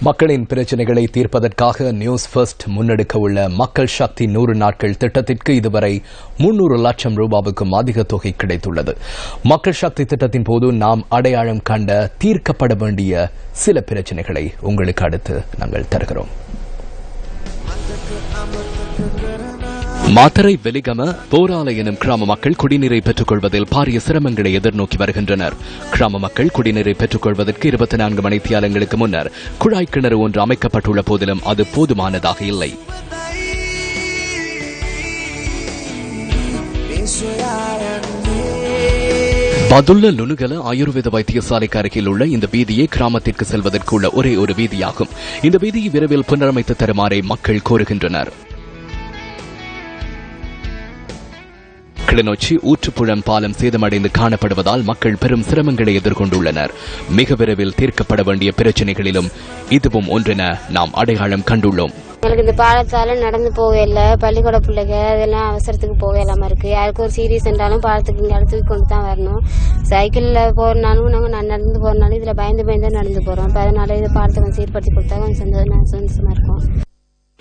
மக்களின் பிரச்சினைகளை தீர்ப்பதற்காக நியூஸ் ஃபர்ஸ்ட் முன்னெடுக்க உள்ள மக்கள் சக்தி நூறு நாட்கள் திட்டத்திற்கு இதுவரை முன்னூறு லட்சம் ரூபாவுக்கும் அதிக தொகை கிடைத்துள்ளது. மக்கள் சக்தி திட்டத்தின் போது நாம் அடையாளம் கண்ட தீர்க்கப்பட வேண்டிய சில பிரச்சினைகளை உங்களுக்கு அடுத்து நாங்கள் தருகிறோம். மாத்தரை வெலிகம போரால எனும் கிராம மக்கள் குடிநீரை பெற்றுக் கொள்வதில் பாரிய சிரமங்களை எதிர்நோக்கி வருகின்றனர். கிராம மக்கள் குடிநீரை பெற்றுக் கொள்வதற்கு இருபத்தி நான்கு மணித்தியாலங்களுக்கு முன்னர் குழாய் கிணறு ஒன்று அமைக்கப்பட்டுள்ள போதிலும் அது போதுமானதாக இல்லை. பதுல்ல நுணுகல ஆயுர்வேத வைத்தியசாலைக்கு அருகில் உள்ள இந்த வீதியே கிராமத்திற்கு செல்வதற்கு உள்ள ஒரே ஒரு வீதியாகும். இந்த வீதியை விரைவில் புனரமைத்து தருமாறை மக்கள் கோருகின்றனர். கிளிநொச்சி ஊற்றுப்புழம் பாலம் சேதமடைந்து காணப்படுவதால் மக்கள் பெரும் சிரமங்களை எதிர்கொண்டுள்ளனர். மிக விரைவில் தீர்க்கப்பட வேண்டிய பிரச்சனைகளிலும் இதுவும் ஒன்றென நாம் அடையாளம் கண்டுள்ளோம். எனக்கு இந்த பாலத்தால நடந்து போக இல்லை பள்ளிக்கூட பிள்ளைங்க அதெல்லாம் அவசரத்துக்கு போக இல்லாம இருக்கு. யாருக்கும் ஒரு சீரியஸ் என்றாலும் பாலத்துக்கு இங்க இடத்துக்கு கொண்டு தான் வரணும். சைக்கிள்ல போறனாலும் நாங்க நான் நடந்து போறனாலும் இதுல பயந்து பயந்து நடந்து போறோம். அதனால இதை பாலத்தை கொஞ்சம் சீர்படுத்தி கொடுத்தா கொஞ்சம் சந்தோஷமா சந்தோஷமா இருக்கும்.